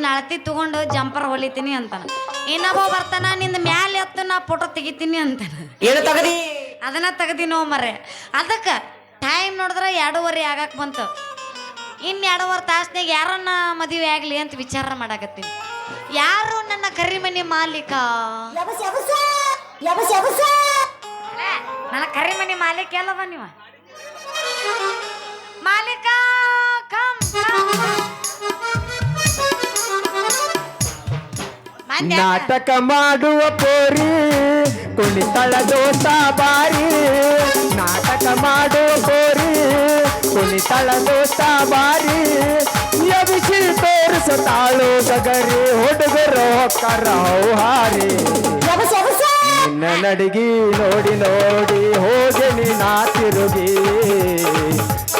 ನಿನ್ನ ಅಳತಿ ತಗೊಂಡು ಜಂಪರ್ ಹೊಲಿತೀನಿ ಅಂತಾನ. ಇನ್ನೊಬ್ಬ ಬರ್ತಾನ ನಿನ್ನ ಮ್ಯಾಲೆ ಎತ್ತು ನಾ ಫೋಟೋ ತೆಗಿತೀನಿ ಅಂತಾನ. ಏನು ತಗದಿ? ಅದನ್ನ ತೆಗ್ದಿನೋ ಮರೆ ಅದಕ್ಕೆ ಟೈಮ್ ನೋಡಿದ್ರೆ ಎರಡೂವರೆ ಆಗಕ್ಕೆ ಬಂತು. ಇನ್ನು ಎರಡೂವರೆ ತಾಸ್ನಾಗ ಯಾರನ್ನ ಮದುವೆ ಆಗಲಿ ಅಂತ ವಿಚಾರ ಮಾಡಾಕತ್ತೀನಿ. ಯಾರು ನನ್ನ ಕರಿಮನಿ ಮಾಲೀಕ? ನನ್ನ ಕರಿಮನಿ ಮಾಲೀಕ ಎಲ್ಲವ ನೀವ? ಮಾಲೀಕ ಕಮ್ ಕಮ್. ನಾಟಕ ಮಾಡುವ ಪೋರಿ ಕುಣಿತಳ ದೋಸ ಬಾರಿ. ನಾಟಕ ಮಾಡುವ ಪೋರಿ ಕುಣಿತಳ ದೋಸ ಬಾರಿ. ಎಬಿಸಿ ತೋರಿಸ ತಾಳು ಗಗರಿ ಹುಡುಗರು ಹೊಕ್ಕರ ಹಾರಿ ನಿನ್ನ ನಡಿಗಿ ನೋಡಿ ನೋಡಿ ಹೋಗಿ ನಾ ತಿರುಗಿ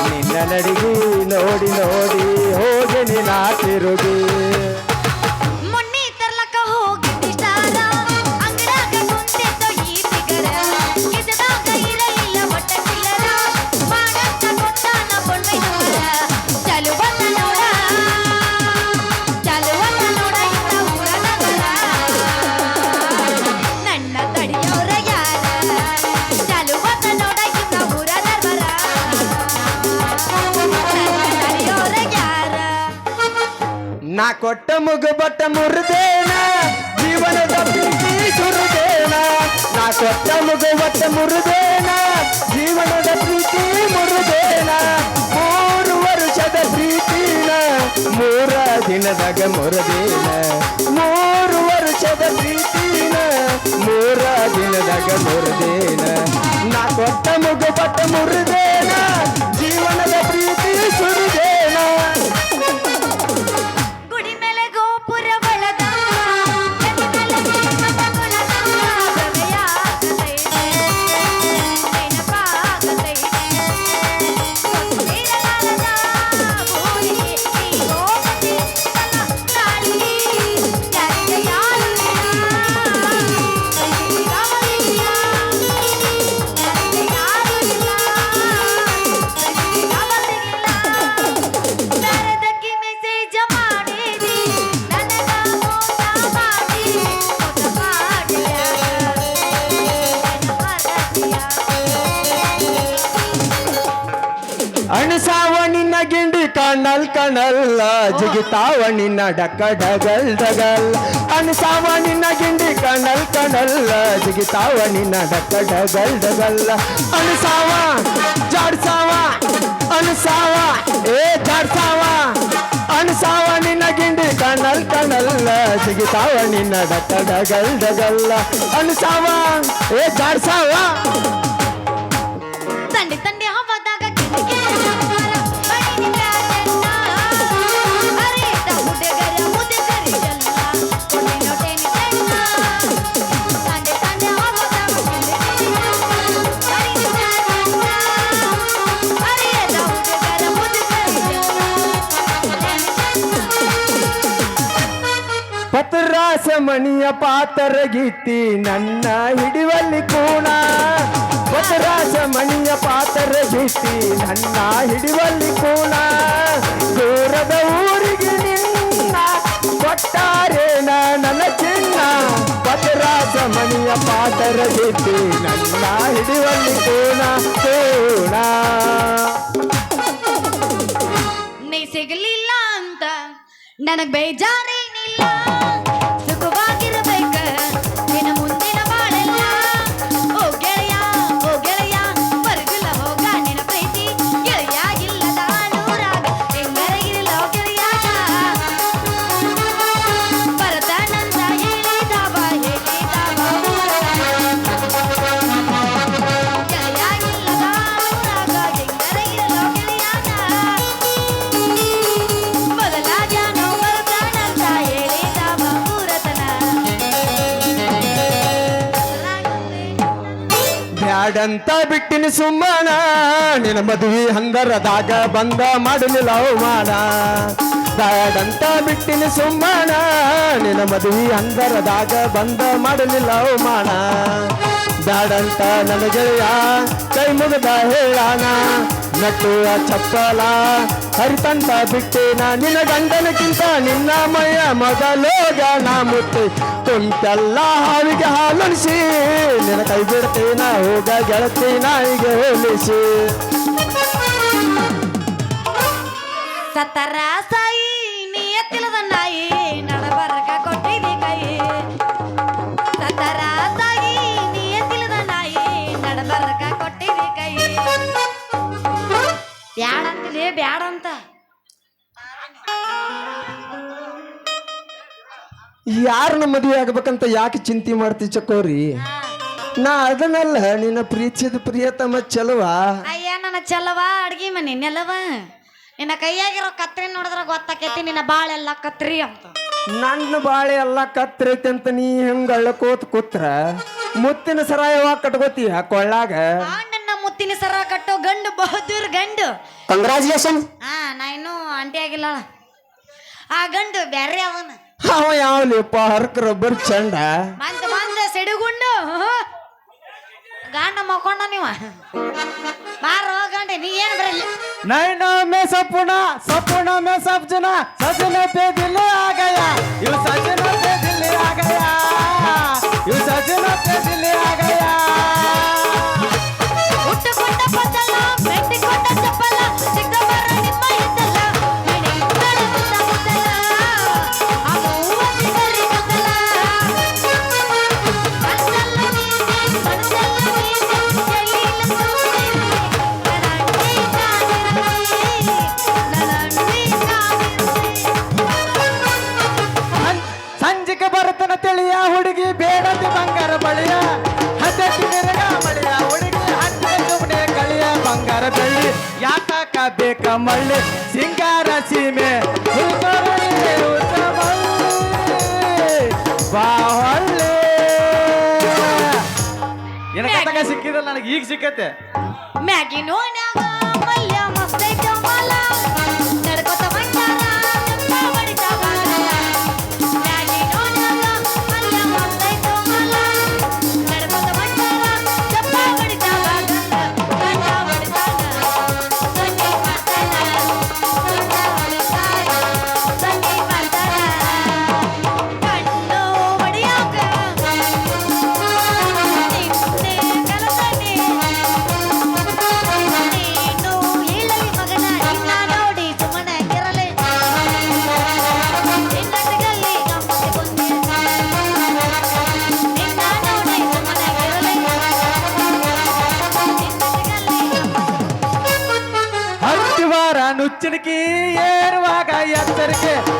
ನಿನ್ನ ನಡಿಗಿ ನೋಡಿ ನೋಡಿ ಹೋಗಿ ನಾ ತಿರುಗಿ ನಾ ಕೊಟ್ಟ ಮುಗುಬಟ್ಟ ಮುರುದೇನ, ಜೀವನದ ಪ್ರೀತಿ ಸುರುದೇನ. ನಾ ಕೊಟ್ಟ ಮುಗುಬಟ್ಟ ಮುರುದೇನ, ಜೀವನದ ಪ್ರೀತಿ ಮುರುದೇನ. ಮೂರು ವರ್ಷದ ಪ್ರೀತಿನ ಮೂರ ದಿನದಾಗ ಮುರುದೇನ. ಮೂರು ವರ್ಷದ ಪ್ರೀತಿನ ಮೂರ ದಿನದಾಗ ಮುರುದೇನ. ನಾ ಕೊಟ್ಟ ಮುಗುಬಟ್ಟ ಮುರುದೇನ, ಜೀವನದ ಪ್ರೀತಿ ಸುರಿದೇನ. ಜಿಗಿತಾವ ನಿನ್ನ ಡಕ್ಕ ಡಗಲ್ ಡಗಲ್. ಅಣಸಾವ ನಿನ್ನ ಗಿಂಡಿ ಕಣಲ್ ಕಣಲ್ಲ ಜಿಗಿತಾವ ನಿನ್ನ ಡಕ್ಕ ಡಗಲ್ ಡಗಲ್. ಅಣಸಾವ ಜಾಡ್ಸಾವ ಅಣಸಾವ ಏ ಜಾಡ್ಸಾವ ಅಣಸಾವ ನಿನ್ನ ಗಿಂಡಿ ಕಣಲ್ ಕಣಲ್ಲ ಜಿಗಿತಾವ ನಿನ್ನ ಡಕ್ಕ ಡಗಲ್ ಡಗಲ್ಲ ಅಣಸಾವ ಏ ಜಾಡ್ಸಾವ ತಂಡಿ ತಂಡಿ ಪತ್ರಾಸ ಮಣಿಯ ಪಾತರ ಗೀತಿ ನನ್ನ ಹಿಡಿವಲ್ಲಿ ಕೂಣ. ಪತ್ರಾಸ ಮಣಿಯ ಪಾತರ ಗೀತಿ ನನ್ನ ಹಿಡಿವಲ್ಲಿ ಕೂಣ. ದೂರದ ಊರಿಗೆ ನಿನ್ನ ಕೊಟ್ಟಾರೇಣ ನನ್ನ ಚಿನ್ನ. ಪತ್ರಾಸ ಮಣಿಯ ಪಾತರ ಗೀತಿ ನನ್ನ ಹಿಡಿವಲ್ಲಿ ಕೋಣ, ಕೂಣ. ನೀ ಸಿಗಲಿಲ್ಲ ಅಂತ ನನಗ್ 浪 ಬ್ಯಾಡಂತ ಬಿಟ್ಟಿನ ಸುಮ್ಮನ? ನಿನ್ನ ಮದುವೆ ಹಂದರದಾಗ ಬಂದ ಮಾಡಲಿಲ್ಲ ಅವಮಾನ ಬ್ಯಾಡಂತ ಬಿಟ್ಟಿನ ಸುಮ್ಮನ? ನಿನ್ನ ಮದುವೆ ಹಂದರದಾಗ ಬಂದ ಮಾಡಲಿಲ್ಲ ಅವಮಾನ ಬ್ಯಾಡಂತ ನನ್ನ ಗೆಳೆಯ ಕೈ ಮುಗದ ಹೇಳಾನ, ನಟುವ ಚಪ್ಪಲ, ಹರಿತಂತ ಬಿಟ್ಟೇನ ನಿನ್ನ ಗಂಡನಕ್ಕಿಂತ ನಿನ್ನ ಮಯ ಮೊದಲೋಗ ನಾ ಮುತ್ತೆ. ಕುಂತೆಲ್ಲ ಹಾವಿಗೆ ಹಾಲುಣಿಸಿ, ನಿನ್ನ ಕೈ ಬಿಡ್ತೇನ, ಹೋಗ ಗೆಳತಿ ನಾಯಿಗೆ ಹೋಲಿಸಿ. ಸತ್ತರ ಬ್ಯಾಡ ಅಂತಲೇ ಬ್ಯಾಡ ಅಂತ. ಯಾರನ್ನ ಮದುವೆ ಆಗ್ಬೇಕಂತ ಯಾಕೆ ಚಿಂತೆ ಮಾಡ್ತಿ ಚಕೋರಿ ನಾ ಅದನ್ನಲ್ಲ ನಿನ್ನ ಪ್ರೀತಿಸಿದ ಪ್ರಿಯತಮ ಚಲುವ. ಅಯ್ಯ ನನ್ನ ಚಲವ ಅಡ್ಗಿ ಮನೆ ನೆಲವ. ನಿನ್ನ ಕೈಯಾಗಿರೋ ಕತ್ರಿ ನೋಡಿದ್ರೆ ಗೊತ್ತಾಕೈತಿ ನಿನ್ನ ಬಾಳೆಲ್ಲ ಕತ್ರಿ ಅಂತ. ನನ್ನ ಬಾಳೆ ಎಲ್ಲ ಕತ್ತೈತೆ ಅಂತ ನೀ ಹೆಂಗ ಅಳ್ಕೋತ ಕೂತ್ರ? ಮುತ್ತಿನ ಸರಾಯವಾಗಿ ಕಟ್ಕೋತಿ ಕೊಳ್ಳಾಗ? ಮುತ್ತಿನ ಸರ ಕಟ್ಟೋ ಗಂಡು ಬಹುದೂರ್ ಗಂಡು ಕಂಗ್ರಾಚುಲೇಷನ್ ಹಾ ನಾ ಇನ್ನೂ ಅಂಟಿ ಆಗಿಲ್ಲ ಆ ಗಂಡು ಬ್ಯಾರೆ ಅವನ ಅವ ಯಾವ್ಲಿಪ್ಪ ಹರ್ಕ ರಬ್ಬರ್ ಚಂಡ ಮಂದ ಮಂದ ಸಿಡುಗುಂಡು ಗಾಂಡ ಮಕ್ಕೊಂಡ ನೀವ ಬಾರೋ ಗಂಡ ನೀ ಏನ್ ಬರಲ್ಲ ನೈನ ಮೇ ಸಪುಣ ಸಪುಣ ಮೇ ಸಪ್ಜನ ಸಜನ ಪೇ ದಿಲ್ ಆಗಯ ಇವ್ ಸಜನ ಪೇ ಸೀಮೆ ಬಾಹಳ್ಳಿ ಏನಕ್ಕ ಸಿಕ್ಕಿದಲ್ಲ ನನಗೆ ಈಗ ಸಿಕ್ಕತ್ತೆ? ಮ್ಯಾಗಿ ನೋಡ್ಯಾಗ ಮಲ್ಯ ಮಾಲ. இருக்கு.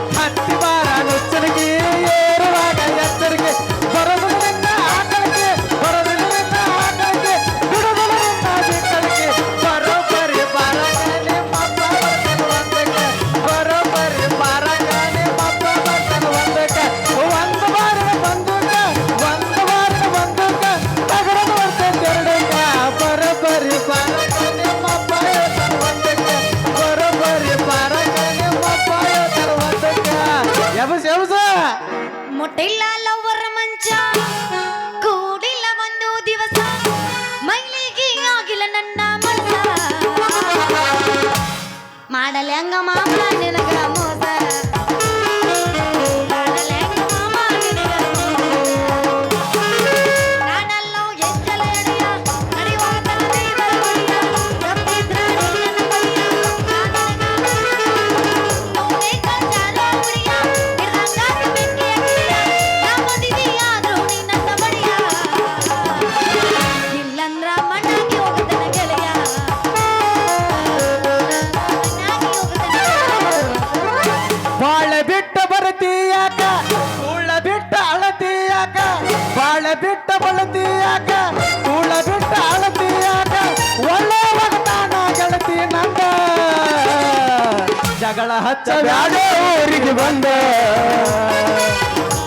ಹಚ್ಚ ಬ್ಯಾಡ ಊರಿಗೆ ಬಂದ.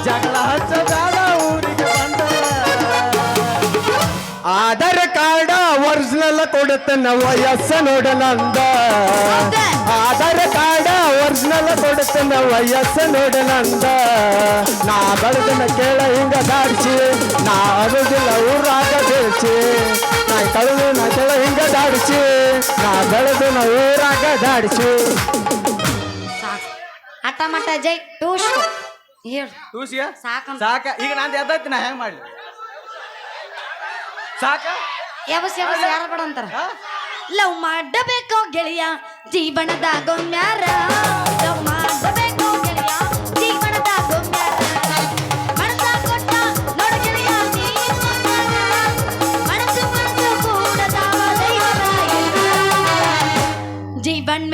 ಜಗಳ ಹಚ್ಚ ಬ್ಯಾಡ ಊರಿಗೆ ಬಂದ. ಆಧಾರ್ ಕಾರ್ಡ ಒರಿಜಿನಲ್ ಕೊಡುತ್ತನ ವಯಸ್ಸ ನೋಡ ನಂದ? ಆಧಾರ ಕಾರ್ಡ ಒರಿಜಿನಲ್ ಕೊಡುತ್ತನ ವಯಸ್ಸ ನೋಡ ನಂದ ನಾ ಬೆಳೆದನ ಕೇಳ ಹಿಂಗ ದಾಡ್ಸಿ ನಾ ಅರುದಿಲ್ಲ ಊರಾಗ ಬೆಳ್ಸಿ. ನಾ ಕಳೆದು ನಾ ಕೇಳ ಹಿಂಗ ದಾಡ್ಸಿ ನಾ ಬೆಳೆದು ನಾ ಊರಾಗ ದಾಡ್ಸಿ. ಹಠ ಮಠ ಜೈ ಟೂಸ್. ಹೇಳು. ಟೂಸಿಯ? ಸಾಕ ಸಾಕ. ಈಗ ನಾನು ಎದ್ದೈತಿ ನಾ ಹೆಂಗ್ ಮಾಡ್ಲಿ? ಸಾಕ? ಯಾವಸ್ ಯಾವಸ್ ಯಾರ ಬೇಡ ಅಂತಾರ ಲವ್ ಮಾಡಬೇಕೋ ಗೆಳೆಯ ಜೀವನದಾಗೊಮ್ಯಾರ ಲವ್ ಮಾಡಬೇಕೋ ಗೆಳೆಯ ಜೀವನದಾಗೊಮ್ಯಾರ ಮನಸ ಜೀವನ್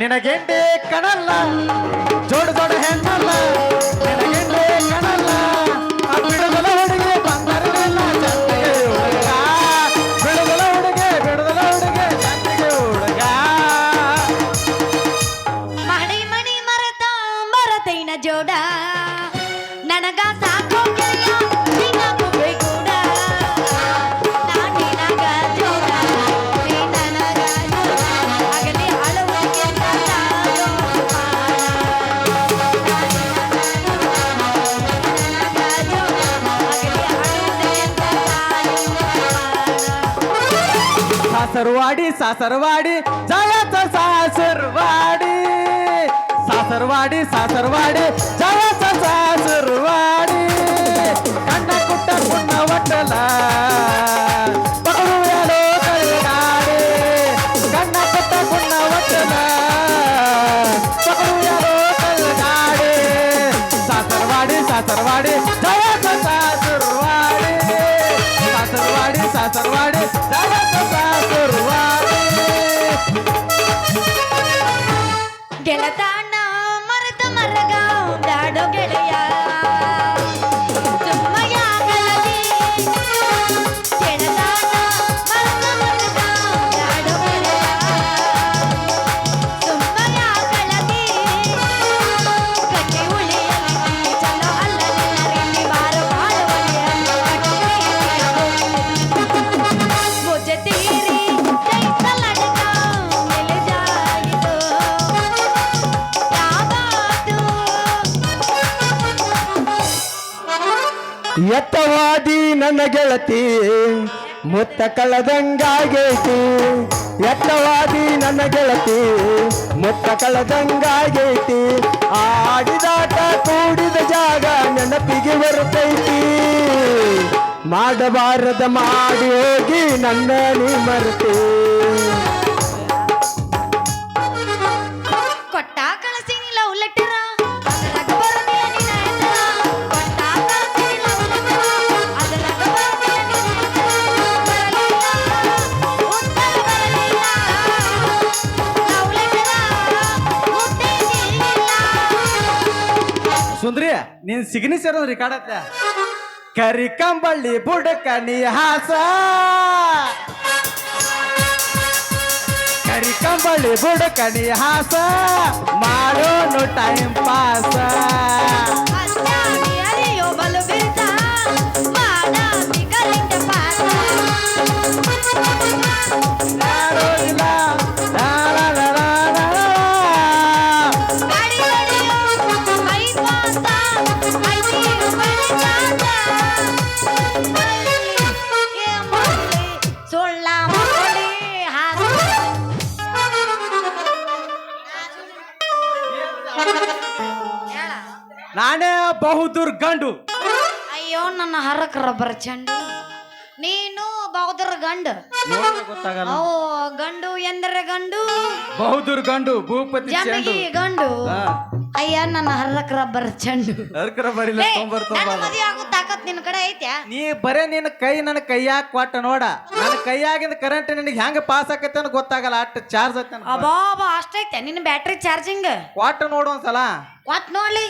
ನಿನಗೆಂಡೆ ಕಣಲ್ಲ ಜೋಡ ಜೋಡ ಹೆಣ್ಣಲ್ಲ? ನಿನಗೆಂಡೆ सासरवाडी सासरवाडी जायचं सासरवाडी. सासरवाडी सासरवाडी जायचं सासरवाडी. कांदा कुठं पुन्हा वाटला? Свята ನನ್ನ ಗೆಳತಿ, ಮುತ್ತ ಕಳದಂಗಾಗೈತಿ. ಎತ್ತವಾದಿ ನನ್ನ ಗೆಳತಿ, ಮುತ್ತ ಕಳದಂಗಾಗೈತಿ. ಆಡಿದಾಟ ಕೂಡಿದ ಜಾಗ ನೆನಪಿಗೆ ಬರುತ್ತೈತಿ. ಮಾಡಬಾರದ ಮಾಡಿ ಹೋಗಿ ನನ್ನ ನೀ ಮರೆತಿ. ಕೊಟ್ಟ ಕಳಸಿನಿಲ್ಲ ಲವ್ ನೀನ್ ಸಿಗ್ನಿ ಒಂದು ರೆಕಾರ್ಡ್ ಕರಿ ಕಂಬಳ್ಳಿ ಬುಡಕ ನಿಹಾಸ ಕರಿ ಕಂಬಳ್ಳಿ ಬುಡಕ ನಿಹಾಸ ಮಾಡೋನು ಟೈಮ್ ಪಾಸ ನಾನೇ ಬಹುದೂರ್ ಗಂಡು ಅಯ್ಯೋ ನನ್ನ ಹರಕ ರಬ್ಬರ್ ಚಂಡು ನೀನು ಬಹುದೂರ್ ಗಂಡು ಗೊತ್ತಾಗಲ್ಲ. ಓ ಗಂಡು ಎಂದರೆ ಗಂಡು. ಬಹುದೂರ್ ಗಂಡು ಭೂಪತಿ ಚೆಂಡು. ಗಂಡು. ಹಾ. ಅಯ್ಯ ನನ್ನ ಹರಕ ರಬ್ಬರ್ ಚಂಡು. ಅರ್ಕರ ಬರಿಲ್ಲ ಇಲ್ಲ ತೊಂಬರ್ ನನ್ನ ತೊಂಬರ್ ಮದುವೆ ಆಗೋ ತಾಕತ್ ನಿನ್ ಕಡೆ ಐತ್ಯಾ? ನೀ ಬರೇ ನಿನ್ನ ಕೈ ನನ್ನ ಕೈಯಾಗ ಕೊಟ್ಟ ನೋಡ. ನನ್ನ ಕೈಯಾಗಿಂದ ಕರೆಂಟ್ ನಿನಗೆ ಹೆಂಗ ಪಾಸ್ ಆಕೈತೆ ಅನ್ನೋ ಗೊತ್ತಾಗಲ್ಲ ಅಷ್ಟು ಚಾರ್ಜ್ ಐತೆ ಅಬಾಬಾ ಅಷ್ಟೈತೆ ನಿನ್ನ ಬ್ಯಾಟ್ರಿ ಚಾರ್ಜಿಂಗ್ ಕೊಟ್ಟ ನೋಡು ಒಂದ್ಸಲ. ಕೊತ್ ನೋಡ್ಲಿ.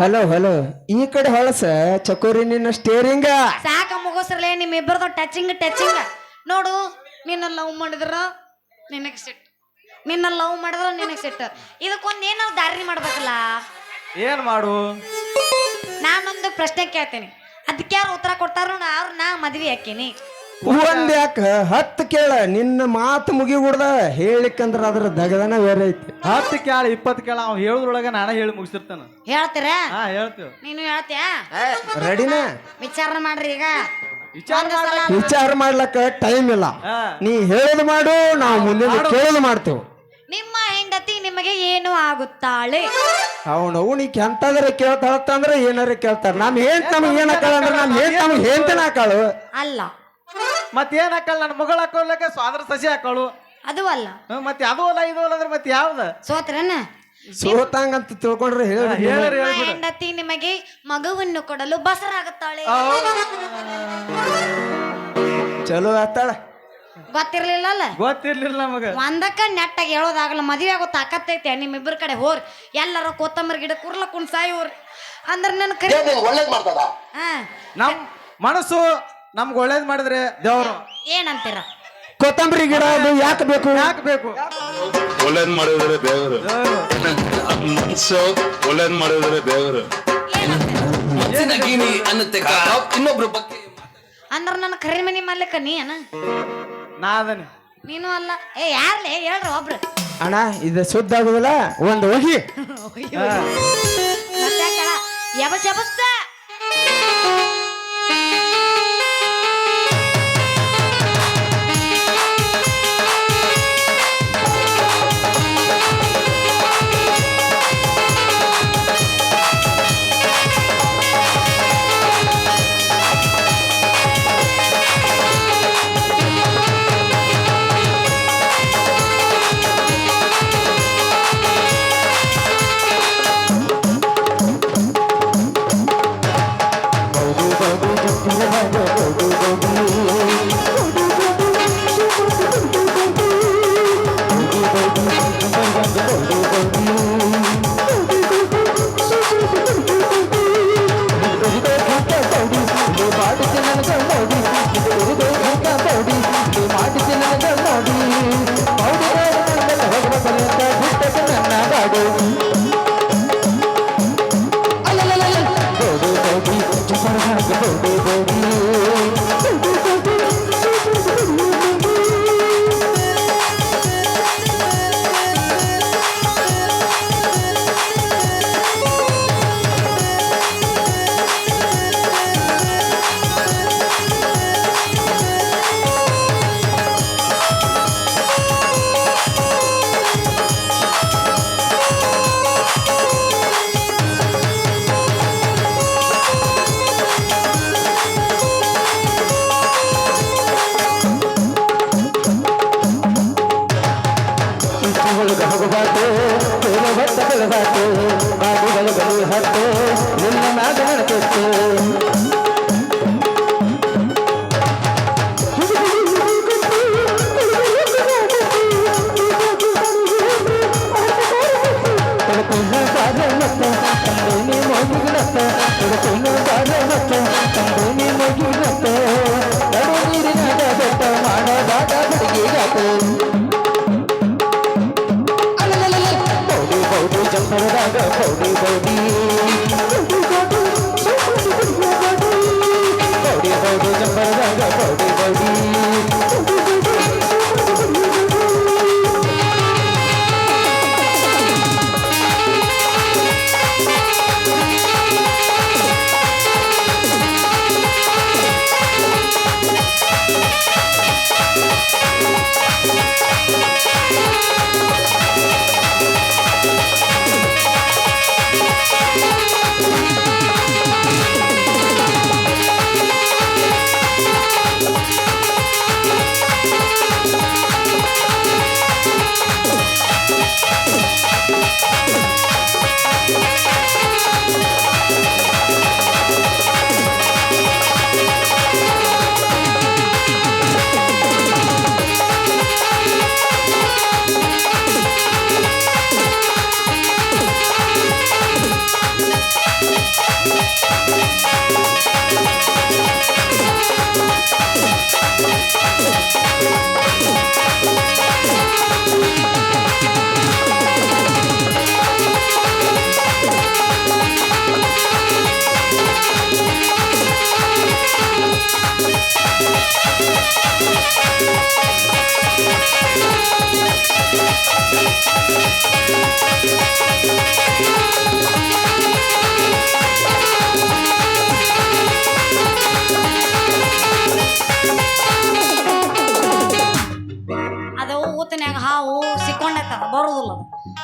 ಹಲೋ ಹಲೋ ಈ ಕಡೆ ಹೊಳಸ ಚಕೋರಿ ನಿನ್ನ ಸ್ಟೇರಿಂಗ ಸಾಕ ಮುಗಿಸ್ರಲೇ ನಿಮ್ ಇಬ್ಬರದು ಟಚಿಂಗ್ ಟಚಿಂಗ್ ನೋಡು ನಿನ್ನ ಲವ್ ಮಾಡಿದ್ರ ನಿನಗೆ ಸಿಟ್ಟು. ನಿನ್ನ ಲವ್ ಮಾಡಿದ್ರೆ ನಿನಗೆ ಸಿಟ್ಟು. ಇದಕ್ಕೊಂದು ಏನೋ ದಾರಿ ಮಾಡ್ಬೇಕಲ್ಲ? ಏನ್ ಮಾಡು? ನಾನೊಂದು ಪ್ರಶ್ನೆ ಕೇಳ್ತೇನೆ. ಅದಕ್ಕೆ ಯಾರು ಉತ್ತರ ಕೊಡ್ತಾರೋ ಅವ್ರು ನಾ ಮದ್ವೆ ಹಾಕೀನಿ. ಒಂದ್ ಯಾಕ? ಹತ್ತು ಕೇಳ. ನಿನ್ನ ಮಾತು ಮುಗಿಗುಡ್ದ ಹೇಳಿಕಂದ್ರ ಅದ್ರ ದಗದನ ಬೇರೆ ಐತಿ. ಹತ್ತು ಕೇಳ ಇಪ್ಪತ್ತು ಕೇಳ ಅವ್ ಹೇಳುದ್ರೊಳಗ ನಾನ ಹೇಳಿ ಮುಗಿಸಿರ್ತಾನ. ಹೇಳ್ತೀರ? ಹಾ ಹೇಳ್ತೀವಿ. ನೀನು ಹೇಳ್ತೀಯಾ? ರೆಡಿನ? ವಿಚಾರ ಮಾಡ್ರಿ ಈಗ. ವಿಚಾರ ವಿಚಾರ ಮಾಡ್ಲಕ್ಕ ಟೈಮ್ ಇಲ್ಲ. ಹಾ. ನೀ ಹೇಳೋದು ಮಾಡು ನಾವು ಮುಂದಿನ ಕೇಳೋದು ಮಾಡ್ತೇವೆ. ನಿಮ್ಮ ಹೆಂಡತಿ ನಿಮಗೆ ಏನು ಆಗುತ್ತಾಳೆ? ಅವನು ಅವನಿಗೆ ಎಂತಂದ್ರೆ ಕೇಳ್ತಾಳತ್ತಂದ್ರೆ ಏನಾರ ಕೇಳ್ತಾರ ನಮ್ ಏನ್ ನಮ್ಗೆ ಏನ್ ಹಾಕಳ ಅಂದ್ರೆ ನಮ್ ನಮ್ಗೆ ಹೇಳ್ತೇನೆ ಹಾಕಾಳು ಅಲ್ಲ. ಮತ್ತೇನ್ ಹಾಕಲ್ಲ ನನ್ನ ಮಗಳ ಹಾಕೋಲಕ್ಕೆ ಸ್ವಾದ್ರ ಸಸಿ ಹಾಕಳು ಅದು ಅಲ್ಲ. ಮತ್ತೆ ಅದು ಅಲ್ಲ ಇದು ಅಲ್ಲ ಅಂದ್ರೆ ಮತ್ತೆ ಯಾವ್ದ? ಸೋತ್ರನ? ಅಂತ ತಿಳ್ಕೊಂಡ್ರೆ ಹೇಳಿ ಹೇಳ್ರಿ ನಿಮ್ಮ ಹೆಂಡತಿ ನಿಮಗೆ ಮಗುವನ್ನು ಕೊಡಲು ಬಸರಾಗುತ್ತಾಳೆ. ಚಲೋ ಆತಾಳ. ಗೊತ್ತಿರ್ಲಿಲ್ಲ ಅಲ್ಲ ಗೊತ್ತಿರ್ಲಿಲ್ಲ ನಮಗ. ಒಂದಕ್ಕ ನೆಟ್ಟಾಗಿ ಹೇಳೋದಾಗಲ್ಲ ಮದುವೆ ಆಗೋ ತಾಕತ್ತೈತೆ ನಿಮ್ಮಿಬ್ಬರ ಕಡೆ ಹೋರ್. ಎಲ್ಲಾರ ಕೊತ್ತಂಬರಿ ಗಿಡ ಕುರ್ಲ ಕುಣ್ ಸಾಯೋರ್ ಅಂದ್ರೆ ನನ್ನ ಕರಿ ಒಳ್ಳೇದ್ ಮಾಡ್ತದ? ಹಾ. ನಮ್ ಮನಸ್ಸು ನಮ್ಗ ಒಳ್ಳೇದ್ ಮಾಡಿದ್ರೆ ದೇವ್ರು. ಏನಂತೀರ? ಕೊತ್ತಂಬರಿ ಗಿಡ ಅದು ಯಾಕೆ ಬೇಕು? ಯಾಕೆ ಬೇಕು? ಒಳ್ಳೇದ್ ಮಾಡಿದ್ರೆ ದೇವರು. ದೇವ್ರು. ಮನ್ಸು ಒಳ್ಳೇದ್ ಮಾಡಿದ್ರೆ ದೇವರು. ಅನ್ನತ್ತೆ ಇನ್ನೊಬ್ರು ಬಗ್ಗೆ ಅಂದ್ರೆ ನನ್ನ ಕರಿ ಮನಿ ಮಾಡ್ಲಿಕ್ಕ ನೀ ಅನ ನಾ ಅದನಿ ನೀನು ಅಲ್ಲ. ಏ ಯಾರ್ಲೇ? ಹೇಳ್ರಿ ಒಬ್ರು. ಅಣ್ಣ ಇದು ಶುದ್ಧ ಆಗುದಿಲ್ಲ ಒಂದು ಹೋಗಿ ಮತ್ತೆ ಕಳ. ಯಬಸ್ ಯಬಸ್ತ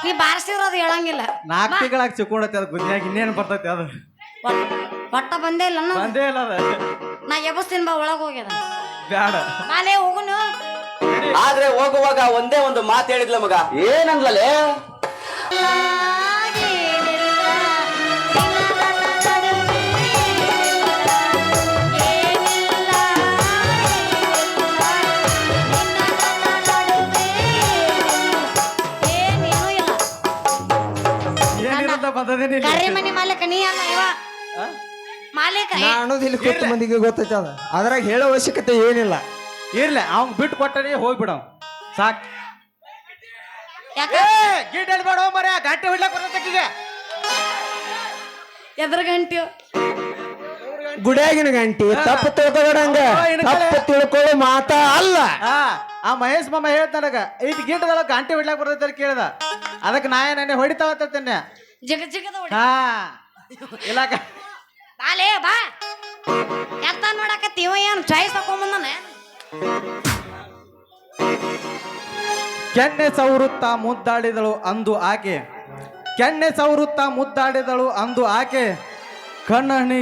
ನೀ ಬಾರಿಸಿದ್ರ ಅದು ಹೇಳಂಗಿಲ್ಲ. ನಾಲ್ಕು ತಿಂಗಳಾಗಿ ಸಿಕ್ಕೊಂಡೈತೆ ಅದು ಗುದ್ದಿಯಾಗಿ ಇನ್ನೇನು ಬರ್ತೈತೆ ಅದು? ಬಟ್ಟ ಒಟ್ಟ ಬಂದೇ ಇಲ್ಲ ಅಣ್ಣ. ಬಂದೇ ಇಲ್ಲ ಅದು. ನಾ ಎಬ್ಬಸ್ತೀನಿ ಬಾ ಒಳಗೆ ಹೋಗ್ಯದ ಬ್ಯಾಡ. ನಾಳೆ ಹೋಗುನು ಆದ್ರೆ ಹೋಗುವಾಗ ಒಂದೇ ಒಂದು ಮಾತು ಹೇಳಿದ್ಲ ಮಗ? ಏನಂದ್ಲೇ ಬಂದದೇನಿ ಕರಿ ಮನಿ ಮಾಲೀಕ ನೀ ಅಲ್ಲ ಇವ ಮಾಲೀಕ ನಾನು ಇಲ್ಲಿ ಕೂತ ಮಂದಿಗೆ ಗೊತ್ತೈತೆ ಅದ. ಅದ್ರಾಗ ಹೇಳೋ ಅವಶ್ಯಕತೆ ಏನಿಲ್ಲ. ಇರ್ಲಿ ಅವ್ನ್ ಬಿಟ್ಟು ಕೊಟ್ಟರೆ ಹೋಗ್ಬಿಡ. ಸಾಕ್. ಯಾಕ? ಗಿಡ್ ಹೇಳ್ಬೇಡ ಮರ ಗಂಟೆ ಹೊಡ್ಲಕ್ ಬರ್ತೈತಿಗೆ ಎದ್ರ ಗಂಟಿ? ಗುಡಿಯಾಗಿನ ಗಂಟಿ. ತಪ್ಪು ತಿಳ್ಕೊಬೇಡಂಗ. ತಪ್ಪು ತಿಳ್ಕೊಳ್ಳೋ ಮಾತ ಅಲ್ಲ. ಆ ಆ ಮಹೇಶ್ ಮಾಮ ಹೇಳ್ತ ನನಗ ಇಟ್ ಗಿಡ್ದೊಳಗ ಗಂಟೆ ಹೊಡ್ಲಕ್ ಬರ್ತೈತೆ ಕೇಳ್ದ. ಅದಕ್ಕೆ ನಾ ಏನೇ ಹೊಡಿತಾವತ್ತೇನೆ ಜಿಗ ಜಗದ ಹೊಡಿ. ಹಾ. ಇಲಾಕ ಬಾಲೇ ಬಾ. ಎತ್ತ ನೋಡಕತ್ತಿ? ಇವ ಏನು ಚಾಯ್ಸ್ ತಕೊಂಬಂದನ ಕೆನ್ನೆ ಸವೃತ್ತ ಮುದ್ದಾಡಿದಳು ಅಂದು ಆಕೆ. ಕೆನ್ನೆ ಸವೃತ್ತ ಮುದ್ದಾಡಿದಳು ಅಂದು ಆಕೆ. ಕಣ್ಣಣಿ